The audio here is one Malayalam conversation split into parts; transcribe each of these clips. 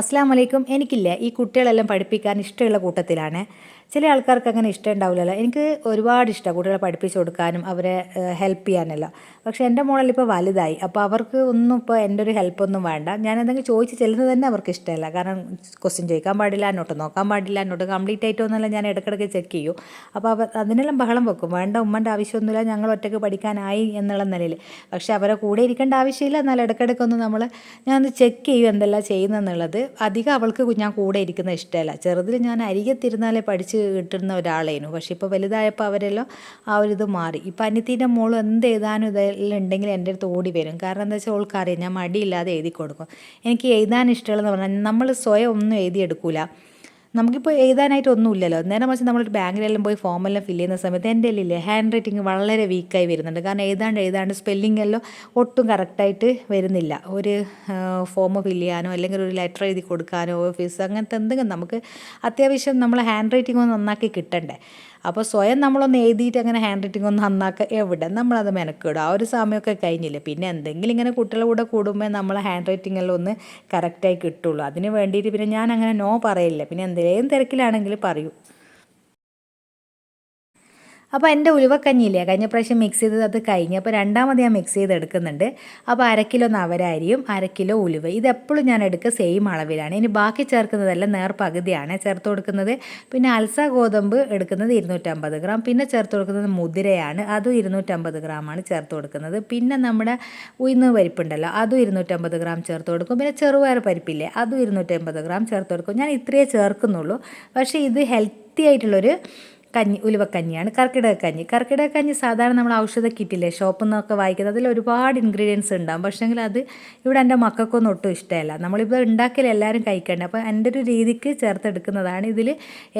അസ്സാം വലൈക്കും എനിക്കില്ല ഈ കുട്ടികളെല്ലാം പഠിപ്പിക്കാൻ ഇഷ്ടമുള്ള കൂട്ടത്തിലാണ്. ചില ആൾക്കാർക്ക് അങ്ങനെ ഇഷ്ടം ഉണ്ടാവില്ലല്ലോ. എനിക്ക് ഒരുപാട് ഇഷ്ടമാണ് കുട്ടികളെ പഠിപ്പിച്ചു കൊടുക്കാനും അവരെ ഹെൽപ്പ് ചെയ്യാനല്ല. പക്ഷേ എന്റെ മോളിൽ ഇപ്പോൾ വലുതായി. അപ്പോൾ അവർക്ക് ഒന്നും ഇപ്പോൾ എന്റെ ഒരു ഹെൽപ്പൊന്നും വേണ്ട. ഞാൻ എന്തെങ്കിലും ചോദിച്ച് ചെല്ലുന്നത് തന്നെ അവർക്ക് ഇഷ്ടമല്ല. കാരണം ക്വസ്റ്റ്യൻ ചോദിക്കാൻ പാടില്ല എന്നോട്ട് നോക്കാൻ പാടില്ല എന്നോട്ട് കംപ്ലീറ്റ് ആയിട്ടൊന്നുമല്ല ഞാൻ ഇടയ്ക്കിടയ്ക്ക് ചെക്ക് ചെയ്യും. അപ്പോൾ അവർ അതിനെല്ലാം ബഹളം വെക്കും. വേണ്ട ഉമ്മന്റെ ആവശ്യമൊന്നുമില്ല ഞങ്ങൾ ഒറ്റയ്ക്ക് പഠിക്കാനായി എന്നുള്ള നിലയിൽ. പക്ഷേ അവരെ കൂടെ ഇരിക്കേണ്ട ആവശ്യമില്ല. എന്നാൽ ഇടയ്ക്കിടയ്ക്കൊന്ന് നമ്മൾ ഞാനൊന്ന് ചെക്ക് ചെയ്യും എന്തെല്ലാം ചെയ്യുന്നതെന്നുള്ളത്. അധികം അവൾക്ക് ഞാൻ കൂടെ ഇരിക്കുന്ന ഇഷ്ടമല്ല. ചെറുതിൽ ഞാൻ അരികത്തിരുന്നാലേ പഠിച്ച് കിട്ടുന്ന ഒരാളേനു. പക്ഷെ ഇപ്പോൾ വലുതായപ്പോൾ അവരെല്ലാം ആ ഒരു ഇത് മാറി. ഇപ്പം അനിയത്തിന്റെ മോൾ എന്ത് എഴുതാനും ഇതെല്ലാം ഉണ്ടെങ്കിൽ എന്റെ അടുത്ത് ഓടി വരും. കാരണം എന്താ വെച്ചാൽ ഓൾക്കറിയാം ഞാൻ മടിയില്ലാതെ എഴുതി കൊടുക്കും. എനിക്ക് എഴുതാൻ ഇഷ്ടമുള്ളതെന്ന് പറഞ്ഞാൽ നമ്മൾ സ്വയം ഒന്നും എഴുതിയെടുക്കില്ല നമുക്കിപ്പോൾ എഴുതാനായിട്ട് ഒന്നുമില്ലല്ലോ നേരെ മറിച്ച് നമ്മളൊരു ബാങ്കിലെല്ലാം പോയി ഫോമെല്ലാം ഫില്ല് ചെയ്യുന്ന സമയത്ത് എന്റെ ഇല്ലേ ഹാൻഡ് റൈറ്റിംഗ് വളരെ വീക്കായി വരുന്നുണ്ട്. കാരണം എഴുതാണ്ട് എഴുതാണ്ട് സ്പെല്ലിംഗ് എല്ലാം ഒട്ടും കറക്റ്റായിട്ട് വരുന്നില്ല. ഒരു ഫോം ഫില്ല് ചെയ്യാനോ അല്ലെങ്കിൽ ഒരു ലെറ്റർ എഴുതി കൊടുക്കാനോ ഓഫീസ് അങ്ങനത്തെ എന്തെങ്കിലും നമുക്ക് അത്യാവശ്യം നമ്മൾ ഹാൻഡ് റൈറ്റിംഗ് ഒന്ന് നന്നാക്കി കിട്ടണ്ടേ. അപ്പോൾ സ്വയം നമ്മളൊന്ന് എഴുതിയിട്ട് അങ്ങനെ ഹാൻഡ് റൈറ്റിംഗ് ഒന്ന് നന്നാക്കുക എവിടെ നമ്മളത് മെനക്കിടും. ആ ഒരു സമയമൊക്കെ കഴിഞ്ഞില്ല? പിന്നെ എന്തെങ്കിലും ഇങ്ങനെ കുട്ടികളുടെ കൂടെ കൂടുമ്പോൾ നമ്മൾ ഹാൻഡ് റൈറ്റിംഗ് എല്ലാം ഒന്ന് കറക്റ്റായി കിട്ടുള്ളൂ. അതിന് വേണ്ടിയിട്ട് പിന്നെ ഞാൻ അങ്ങനെ നോ പറയില്ല പിന്നെ എന്തെങ്കിലും തിരക്കിലാണെങ്കിൽ പറയൂ. അപ്പോൾ എന്റെ ഉലുവക്കഞ്ഞിയില്ലേ കഴിഞ്ഞ പ്രാവശ്യം മിക്സ് ചെയ്തത് അത് കഴിഞ്ഞ് അപ്പോൾ രണ്ടാമത് ഞാൻ മിക്സ് ചെയ്ത് എടുക്കുന്നുണ്ട്. അപ്പോൾ അര കിലോ അരക്കിലോ അര കിലോ ഉലുവ ഇതെപ്പോഴും ഞാൻ എടുക്കുക സെയിം അളവിലാണ്. ഇനി ബാക്കി ചേർക്കുന്നതെല്ലാം നേർ പകുതിയാണ്. ചേർത്ത് കൊടുക്കുന്നത് പിന്നെ അൽസ ഗോതമ്പ് എടുക്കുന്നത് ഇരുന്നൂറ്റമ്പത് ഗ്രാം പിന്നെ ചേർത്ത് കൊടുക്കുന്നത് മുതിരയാണ് അതും ഇരുന്നൂറ്റമ്പത് ഗ്രാമാണ് ചേർത്ത് കൊടുക്കുന്നത്. പിന്നെ നമ്മുടെ ഉയർന്ന പരിപ്പുണ്ടല്ലോ അതും ഇരുന്നൂറ്റമ്പത് ഗ്രാം ചേർത്ത് കൊടുക്കും. പിന്നെ ചെറുപയർ പരിപ്പില്ലേ അതും ഇരുന്നൂറ്റമ്പത് ഗ്രാം ചേർത്ത് കൊടുക്കും. ഞാൻ ഇത്രയേ ചേർക്കുന്നുള്ളൂ. പക്ഷേ ഇത് ഹെൽത്തി ആയിട്ടുള്ളൊരു കഞ്ഞി ഉലുവക്കഞ്ഞിയാണ് കർക്കിടക കഞ്ഞി സാധാരണ നമ്മൾ ഔഷധ കിറ്റില്ലേ ഷോപ്പിൽ നിന്നൊക്കെ വായിക്കുന്നത് അതിൽ ഒരുപാട് ഇൻഗ്രീഡിയൻസ് ഉണ്ടാകും പക്ഷേങ്കിൽ അത് ഇവിടെ എന്റെ മക്കൾക്കൊന്നും ഒട്ടും ഇഷ്ടമല്ല. നമ്മളിപ്പോൾ ഉണ്ടാക്കിയാൽ എല്ലാവരും കഴിക്കേണ്ടത് അപ്പോൾ എന്റെ ഒരു രീതിക്ക് ചേർത്തെടുക്കുന്നതാണ് ഇതിൽ.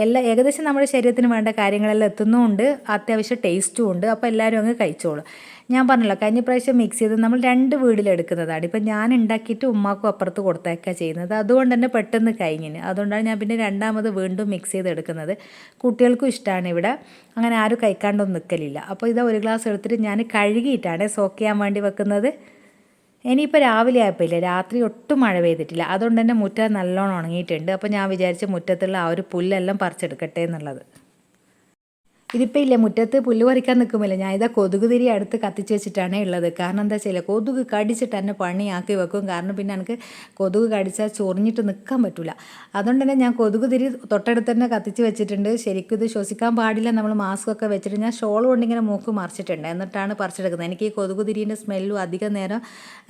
എല്ലാ ഏകദേശം നമ്മുടെ ശരീരത്തിന് വേണ്ട കാര്യങ്ങളെല്ലാം എത്തുന്നുമുണ്ട്. അത്യാവശ്യം ടേസ്റ്റും ഉണ്ട്. അപ്പോൾ എല്ലാവരും അങ്ങ് കഴിച്ചോളും. ഞാൻ പറഞ്ഞല്ലോ കഴിഞ്ഞ പ്രാവശ്യം മിക്സ് ചെയ്ത് നമ്മൾ രണ്ട് വീടിലെടുക്കുന്നതാണ് ഇപ്പം ഞാൻ ഉണ്ടാക്കിയിട്ട് ഉമ്മാക്കും അപ്പുറത്ത് കൊടുത്തേക്കുക ചെയ്യുന്നത്. അതുകൊണ്ട് തന്നെ പെട്ടെന്ന് കഴിഞ്ഞിന് അതുകൊണ്ടാണ് ഞാൻ പിന്നെ രണ്ടാമത് വീണ്ടും മിക്സ് ചെയ്ത് എടുക്കുന്നത്. കുട്ടികൾക്കും ഇഷ്ടമാണ് ഇവിടെ. അങ്ങനെ ആരും കഴിക്കാണ്ടൊന്നും നിൽക്കലില്ല അപ്പോൾ ഇതാ ഒരു ഗ്ലാസ് എടുത്തിട്ട് ഞാൻ കഴുകിയിട്ടാണ് സോക്ക് ചെയ്യാൻ വേണ്ടി വെക്കുന്നത്. ഇനിയിപ്പോൾ രാവിലെ ആയപ്പോൾ ഇല്ല രാത്രി ഒട്ടും മഴ പെയ്തിട്ടില്ല. അതുകൊണ്ട് തന്നെ മുറ്റം നല്ലോണം ഉണങ്ങിയിട്ടുണ്ട്. അപ്പോൾ ഞാൻ വിചാരിച്ച മുറ്റത്തുള്ള ആ ഒരു പുല്ലെല്ലാം പറിച്ചെടുക്കട്ടെ എന്നുള്ളത്. ഇതിപ്പോൾ ഇല്ല മുറ്റത്ത് പുല്ല് പറിക്കാൻ നിൽക്കുമില്ല ഞാൻ ഇതാ കൊതുക് തിരി അടുത്ത് കത്തിച്ച് വെച്ചിട്ടാണ് ഉള്ളത്. കാരണം എന്താ വെച്ചാൽ കൊതുക് കടിച്ചിട്ട് എന്നെ പണിയാക്കി വെക്കും. കാരണം പിന്നെ എനിക്ക് കൊതുക് കടിച്ചാൽ ചൊറിഞ്ഞിട്ട് നിൽക്കാൻ പറ്റില്ല അതുകൊണ്ട് തന്നെ ഞാൻ കൊതുക് തിരി തൊട്ടടുത്ത് തന്നെ കത്തിച്ച് വെച്ചിട്ടുണ്ട്. ശരിക്കും ഇത് ശ്വസിക്കാൻ പാടില്ല. നമ്മൾ മാസ്ക് ഒക്കെ വെച്ചിട്ട് ഞാൻ ഷോൾ കൊണ്ടിങ്ങനെ മൂക്ക് മറിച്ചിട്ടുണ്ട്. എന്നിട്ടാണ് പറിച്ചെടുക്കുന്നത്. എനിക്ക് ഈ കൊതുക് തിരിന്റെ സ്മെല്ലും അധികം നേരം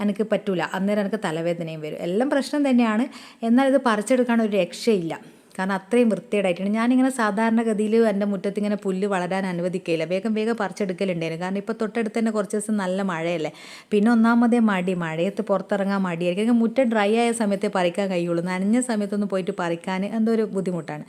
എനിക്ക് പറ്റില്ല അന്നേരം എനിക്ക് തലവേദനയും വരും. എല്ലാം പ്രശ്നം തന്നെയാണ്. എന്നാൽ ഇത് പറിച്ചെടുക്കാൻ ഒരു രക്ഷയില്ല. കാരണം അത്രയും വൃത്തിയേടായിട്ടാണ് ഞാനിങ്ങനെ സാധാരണഗതിയിൽ എന്റെ മുറ്റത്ത് ഇങ്ങനെ പുല്ല് വളരാൻ അനുവദിക്കില്ല വേഗം വേഗം പറിച്ചെടുക്കലുണ്ടായിരുന്നു. കാരണം ഇപ്പോൾ തൊട്ടടുത്ത് തന്നെ കുറച്ച് ദിവസം നല്ല മഴയല്ലേ? പിന്നെ ഒന്നാമതേ മടി. മഴയത്ത് പുറത്തിറങ്ങാൻ മടിയായിരിക്കും. മുറ്റം ഡ്രൈ ആയ സമയത്തേ പറിക്കാൻ കഴിയുള്ളൂ. നനഞ്ഞ സമയത്തൊന്നും പോയിട്ട് പറിക്കാൻ എന്തോ ഒരു ബുദ്ധിമുട്ടാണ്.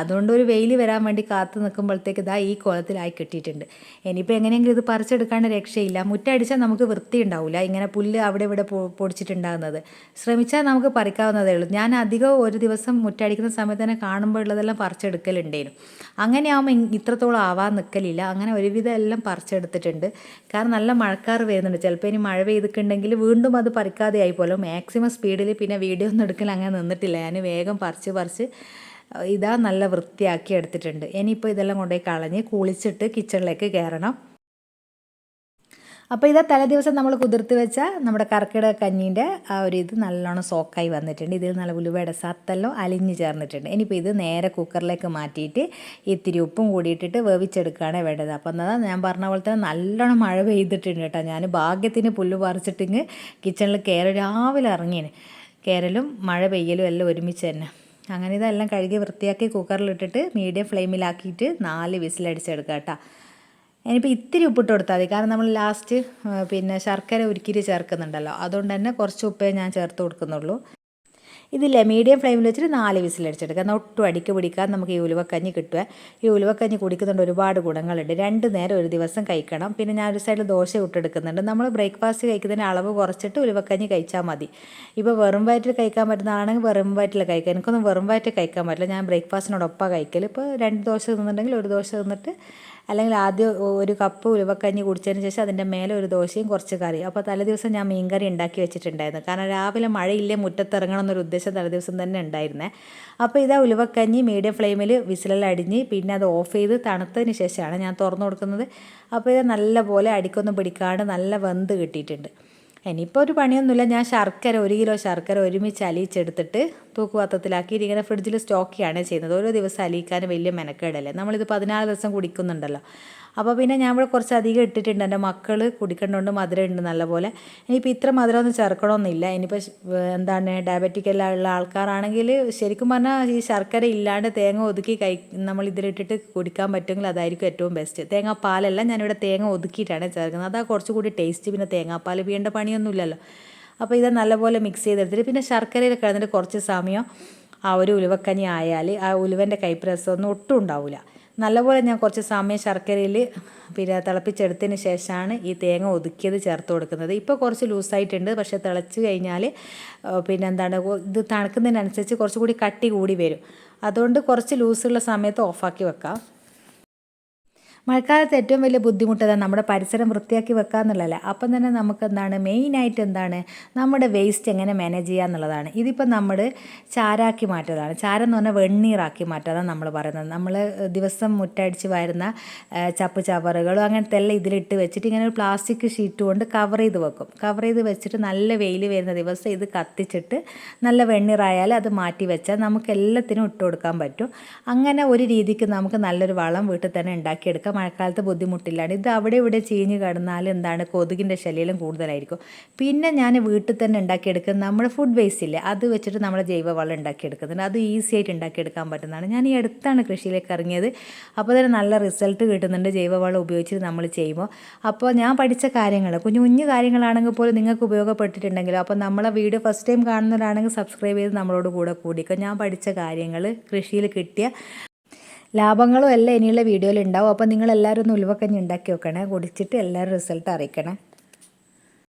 അതുകൊണ്ട് ഒരു വെയിൽ വരാൻ വേണ്ടി കാത്തു നിൽക്കുമ്പോഴത്തേക്ക് ഇതാ ഈ കോലത്തിലായി കിട്ടിയിട്ടുണ്ട്. ഇനിയിപ്പോൾ എങ്ങനെയെങ്കിലും ഇത് പറിച്ചെടുക്കാണ്ട് രക്ഷയില്ല. മുറ്റടിച്ചാൽ നമുക്ക് വൃത്തി ഉണ്ടാവില്ല ഇങ്ങനെ പുല്ല് അവിടെ ഇവിടെ പൊടിച്ചിട്ടുണ്ടാകുന്നത്. ശ്രമിച്ചാൽ നമുക്ക് പറിക്കാവുന്നതേ ഉള്ളൂ. ഞാൻ അധികം ഒരു ദിവസം മുറ്റടിക്കുന്ന സമയത്ത് തന്നെ കാണുമ്പോൾ ഉള്ളതെല്ലാം പറിച്ചെടുക്കലുണ്ടായിരുന്നു അങ്ങനെയാകുമ്പോൾ ഇത്രത്തോളം ആവാൻ നിൽക്കലില്ല അങ്ങനെ ഒരുവിധം എല്ലാം പറിച്ചെടുത്തിട്ടുണ്ട്. കാരണം നല്ല മഴക്കാർ വരുന്നുണ്ട്. ചിലപ്പോൾ ഇനി മഴ പെയ്തിട്ടുണ്ടെങ്കിൽ വീണ്ടും അത് പറിക്കാതെ ആയി പോലും മാക്സിമം സ്പീഡിൽ പിന്നെ വീഡിയോ ഒന്നും എടുക്കൽ അങ്ങനെ നിന്നിട്ടില്ല. ഞാൻ വേഗം പറിച്ച് പറിച്ച് ഇതാ നല്ല വൃത്തിയാക്കി എടുത്തിട്ടുണ്ട്. ഇനിയിപ്പോൾ ഇതെല്ലാം കൊണ്ടുപോയി കളഞ്ഞ് കുളിച്ചിട്ട് കിച്ചണിലേക്ക് കയറണം. അപ്പോൾ ഇതാ തലേ ദിവസം നമ്മൾ കുതിർത്ത് വെച്ച നമ്മുടെ കർക്കിടക കഞ്ഞീന്റെ ആ ഒരു ഇത് നല്ലോണം സോക്കായി വന്നിട്ടുണ്ട്. ഇതിൽ നല്ല ഉലുവയുടെ സത്തെല്ലാം അലിഞ്ഞ് ചേർന്നിട്ടുണ്ട്. ഇനിയിപ്പോൾ ഇത് നേരെ കുക്കറിലേക്ക് മാറ്റിയിട്ട് ഇത്തിരി ഉപ്പും കൂടിയിട്ടിട്ട് വേവിച്ചെടുക്കുകയാണ് വേണ്ടത്. അപ്പോൾ എന്നാൽ ഞാൻ പറഞ്ഞ പോലെ തന്നെ നല്ലോണം മഴ പെയ്തിട്ടുണ്ട് കേട്ടോ. ഞാൻ ഭാഗ്യത്തിന് പുല്ല് പറിച്ചിട്ടിങ്ങ് കിച്ചണിൽ കയറി രാവിലെ ഇറങ്ങിന്. കയറലും മഴ പെയ്യലും എല്ലാം ഒരുമിച്ച് തന്നെ. അങ്ങനെ ഇതെല്ലാം കഴുകി വൃത്തിയാക്കി കുക്കറിലിട്ടിട്ട് മീഡിയം ഫ്ലെയിമിലാക്കിയിട്ട് നാല് വിസിലടിച്ചെടുക്കുക കേട്ടോ. ഇനിയിപ്പോൾ ഇത്തിരി ഉപ്പിട്ട് കൊടുത്താൽ മതി. കാരണം നമ്മൾ ലാസ്റ്റ് പിന്നെ ശർക്കര ഉരുക്കിയിട്ട് ചേർക്കുന്നുണ്ടല്ലോ. അതുകൊണ്ട് തന്നെ കുറച്ച് ഉപ്പേ ഞാൻ ചേർത്ത് കൊടുക്കുന്നുള്ളൂ. ഇതില്ലേ മീഡിയം ഫ്ലെയിമിൽ വെച്ചിട്ട് നാല് വിസിലടിച്ചെടുക്കുക എന്നാൽ ഒട്ടും അടിക്ക് പിടിക്കാൻ നമുക്ക് ഈ ഉലുവക്കഞ്ഞി കിട്ടുക ഈ ഉലുവക്കഞ്ഞി കുടിക്കുന്നുണ്ട് ഒരുപാട് ഗുണങ്ങളുണ്ട്. രണ്ട് നേരം ഒരു ദിവസം കഴിക്കണം. പിന്നെ ഞാൻ ഒരു സൈഡിൽ ദോശ ഇട്ടെടുക്കുന്നുണ്ട്. നമ്മൾ ബ്രേക്ക്ഫാസ്റ്റ് കഴിക്കുന്നതിന് അളവ് കുറച്ചിട്ട് ഉലുവക്കഞ്ഞി കഴിച്ചാൽ മതി. ഇപ്പോൾ വെറും വയറ്റിൽ കഴിക്കാൻ പറ്റുന്ന ആളാണെങ്കിൽ വെറും വയറ്റിൽ കഴിക്കുക എനിക്കൊന്നും വെറും വയറ്റിൽ കഴിക്കാൻ പറ്റില്ല. ഞാൻ ബ്രേക്ക്ഫാസ്റ്റിനോടൊപ്പം കഴിക്കൽ ഇപ്പോൾ രണ്ട് ദോശ തിന്നുന്നുണ്ടെങ്കിൽ ഒരു ദോശ തിന്നിട്ട് അല്ലെങ്കിൽ ആദ്യം ഒരു കപ്പ് ഉലുവക്കഞ്ഞി കുടിച്ചതിന് ശേഷം അതിന്റെ മേലെ ഒരു ദോശയും കുറച്ച് കറി. അപ്പോൾ തലേ ദിവസം ഞാൻ മീൻകറി ഉണ്ടാക്കി വെച്ചിട്ടുണ്ടായിരുന്നു. കാരണം രാവിലെ മഴയില്ലേ മുറ്റത്തിറങ്ങണം എന്നൊരു ഉദ്ദേശം തലേദിവസം തന്നെ ഉണ്ടായിരുന്നേ. അപ്പോൾ ഇതാ ഉലുവക്കഞ്ഞി മീഡിയം ഫ്ലെയിമിൽ വിസിലെല്ലാം അടിഞ്ഞ് പിന്നെ അത് ഓഫ് ചെയ്ത് തണുത്തതിന് ശേഷമാണ് ഞാൻ തുറന്നു കൊടുക്കുന്നത്. അപ്പോൾ ഇത് നല്ലപോലെ അടിക്കൊന്നും പിടിക്കാണ്ട് നല്ല വെന്ത് കിട്ടിയിട്ടുണ്ട്. ഇനിയിപ്പോൾ ഒരു പണിയൊന്നുമില്ല. ഞാൻ ശർക്കര ഒരു കിലോ ശർക്കര ഒരുമിച്ച് അലിയിച്ചെടുത്തിട്ട് തൂക്കുപാത്രത്തിലാക്കി ഇങ്ങനെ ഫ്രിഡ്ജിൽ സ്റ്റോക്ക് ചെയ്യാണ് ചെയ്യുന്നത്. ഓരോ ദിവസം അലിയിക്കാൻ വലിയ മെനക്കേടല്ലേ. നമ്മളിത് പതിനാല് ദിവസം കുടിക്കുന്നുണ്ടല്ലോ. അപ്പോൾ പിന്നെ ഞാൻ ഇവിടെ കുറച്ച് അധികം ഇട്ടിട്ടുണ്ട്. എന്റെ മക്കൾ കുടിക്കേണ്ടതുകൊണ്ട് മധുരം ഉണ്ട് നല്ലപോലെ. ഇനിയിപ്പോൾ ഇത്ര മധുരം ഒന്നും ചേർക്കണമെന്നില്ല ഇനിയിപ്പോൾ എന്താണ് ഡയബറ്റിക് എല്ലാം ഉള്ള ആൾക്കാരാണെങ്കിൽ ശരിക്കും പറഞ്ഞാൽ ഈ ശർക്കര ഇല്ലാണ്ട് തേങ്ങ ഒതുക്കി കൈ നമ്മൾ ഇതിലിട്ടിട്ട് കുടിക്കാൻ പറ്റുമെങ്കിൽ അതായിരിക്കും ഏറ്റവും ബെസ്റ്റ് തേങ്ങാപ്പാലല്ല ഞാനിവിടെ തേങ്ങ ഒതുക്കിയിട്ടാണ് ചേർക്കുന്നത്. അതാ കുറച്ചുകൂടി ടേസ്റ്റ് പിന്നെ തേങ്ങാപ്പാൽ വീണ്ട പണിയൊന്നുമില്ലല്ലോ. അപ്പോൾ ഇത് നല്ലപോലെ മിക്സ് ചെയ്തെടുത്തിട്ട് പിന്നെ ശർക്കരയിൽ കിടന്നിട്ട് കുറച്ച് സമയം ആ ഒരു ഉലുവക്കഞ്ഞി ആയാൽ ആ ഉലുവന്റെ കൈപ്രസമൊന്നും ഒട്ടും ഉണ്ടാവില്ല നല്ലപോലെ ഞാൻ കുറച്ച് സമയം ശർക്കരയിൽ പിന്നെ തിളപ്പിച്ചെടുത്തതിന് ശേഷമാണ് ഈ തേങ്ങ ഒതുക്കിയത് ചേർത്ത് കൊടുക്കുന്നത്. ഇപ്പോൾ കുറച്ച് ലൂസായിട്ടുണ്ട്. പക്ഷേ തിളച്ച് കഴിഞ്ഞാൽ പിന്നെ എന്താണ് ഇത് തണുക്കുന്നതിനനുസരിച്ച് കുറച്ചുകൂടി കട്ടി കൂടി വരും. അതുകൊണ്ട് കുറച്ച് ലൂസുള്ള സമയത്ത് ഓഫാക്കി വെക്കാം. മഴക്കാലത്ത് ഏറ്റവും വലിയ ബുദ്ധിമുട്ട് നമ്മുടെ പരിസരം വൃത്തിയാക്കി വെക്കുക എന്നുള്ളതല്ലേ. അപ്പം തന്നെ നമുക്ക് എന്താണ് മെയിനായിട്ട് എന്താണ് നമ്മുടെ വേസ്റ്റ് എങ്ങനെ മാനേജ് ചെയ്യുക എന്നുള്ളതാണ്. ഇതിപ്പോൾ നമ്മൾ ചാരാക്കി മാറ്റുന്നതാണ്. ചാരം എന്ന് പറഞ്ഞാൽ വെണ്ണീറാക്കി മാറ്റുന്നതാണ് നമ്മൾ പറയുന്നത്. നമ്മൾ ദിവസം മുറ്റടിച്ച് വരുന്ന ചപ്പ് ചവറുകളും അങ്ങനത്തെ എല്ലാം ഇതിലിട്ട് വെച്ചിട്ട് ഇങ്ങനെ ഒരു പ്ലാസ്റ്റിക് ഷീറ്റ് കൊണ്ട് കവർ ചെയ്ത് വെക്കും. കവർ ചെയ്ത് വെച്ചിട്ട് നല്ല വെയിൽ വരുന്ന ദിവസം ഇത് കത്തിച്ചിട്ട് നല്ല വെണ്ണീറായാൽ അത് മാറ്റി വെച്ചാൽ നമുക്ക് എല്ലാത്തിനും ഇട്ട് കൊടുക്കാൻ പറ്റും. അങ്ങനെ ഒരു രീതിക്ക് നമുക്ക് നല്ലൊരു വളം വീട്ടിൽ തന്നെ ഉണ്ടാക്കിയെടുക്കാം. മഴക്കാലത്ത് ബുദ്ധിമുട്ടില്ലാണ് ഇത് അവിടെ ഇവിടെ ചീഞ്ഞ് കിടന്നാൽ എന്താണ് കൊതുകിന്റെ ശല്യം കൂടുതലായിരിക്കും. പിന്നെ ഞാൻ വീട്ടിൽ തന്നെ ഉണ്ടാക്കിയെടുക്കുന്ന നമ്മുടെ ഫുഡ് വേസ്റ്റ് ഇല്ലേ അത് വെച്ചിട്ട് നമ്മൾ ജൈവവളം ഉണ്ടാക്കിയെടുക്കുന്നുണ്ട്. അത് ഈസി ആയിട്ട് ഉണ്ടാക്കിയെടുക്കാൻ പറ്റുന്നതാണ്. ഞാൻ ഈ അടുത്താണ് കൃഷിയിലേക്ക് ഇറങ്ങിയത്. അപ്പോൾ തന്നെ നല്ല റിസൾട്ട് കിട്ടുന്നുണ്ട്. ജൈവവളം ഉപയോഗിച്ചിട്ട് നമ്മൾ ചെയ്യുമ്പോൾ. അപ്പോൾ ഞാൻ പഠിച്ച കാര്യങ്ങൾ കുഞ്ഞു കുഞ്ഞു കാര്യങ്ങളാണെങ്കിൽ പോലും നിങ്ങൾക്ക് ഉപയോഗപ്പെട്ടിട്ടുണ്ടെങ്കിലും അപ്പോൾ നമ്മളെ വീഡിയോ ഫസ്റ്റ് ടൈം കാണുന്നവരാണെങ്കിൽ സബ്സ്ക്രൈബ് ചെയ്ത് നമ്മളോട് കൂടെ കൂടിക്കും. ഞാൻ പഠിച്ച കാര്യങ്ങൾ കൃഷിയിൽ കിട്ടിയ ലാഭങ്ങളും എല്ലാം ഇനിയുള്ള വീഡിയോയിൽ ഉണ്ടാവും. അപ്പോൾ നിങ്ങൾ എല്ലാവരും ഒന്ന് ഉലുവക്കഞ്ഞി ഉണ്ടാക്കി വെക്കണേ കുടിച്ചിട്ട് എല്ലാവരും റിസൾട്ട് അറിയിക്കണേ.